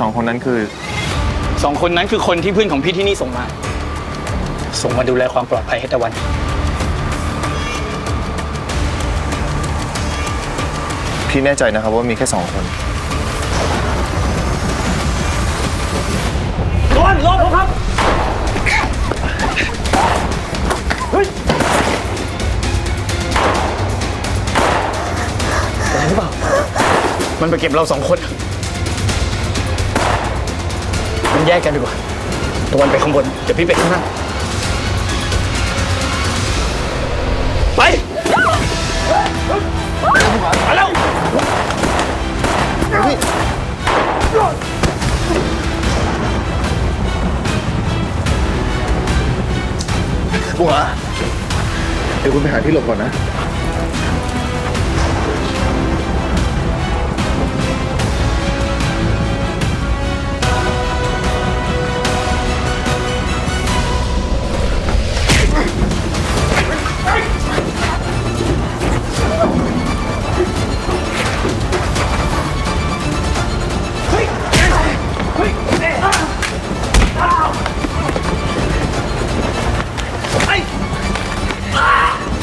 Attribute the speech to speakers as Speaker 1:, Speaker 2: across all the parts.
Speaker 1: สองคนนั้นคือ
Speaker 2: สองคนนั้นคือคนที่เพื่อนของพี่ที่นี่ส่งมา ส่งมาดูแลความปลอดภัยให้ตะวัน
Speaker 1: พี่แน่ใจนะครับว่ามีแค่สองคน
Speaker 2: ร้อนร้อนครับเฮ้ยหรือเปล่ามันไปเก็บเราสองคนมัน แยกกันดีกว่าตะวันไปข้างบน เดี๋ยวพี่ไปข้างล่างไปมาแล้ว
Speaker 1: บัวเดี๋ยวคุณไปหาที่หลบก่อนนะ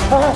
Speaker 2: ต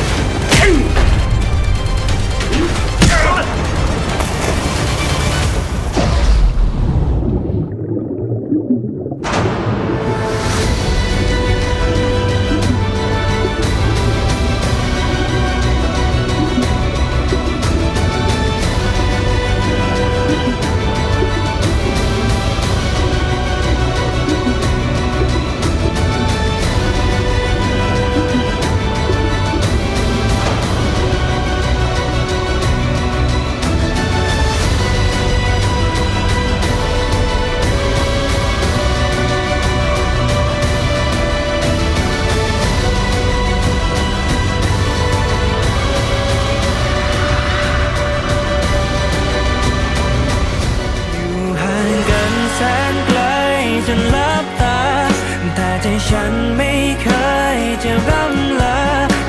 Speaker 3: ฉันไม่เคยจะร่ำลา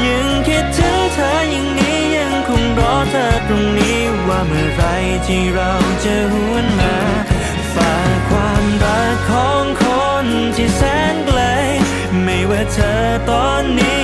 Speaker 3: ยังคิดถึงเธออย่างนี้ยังคงรอเธอตรงนี้ว่าเมื่อไรที่เราจะหวนมาฝากความรักของคนที่แสนไกล ไม่ว่าเธอตอนนี้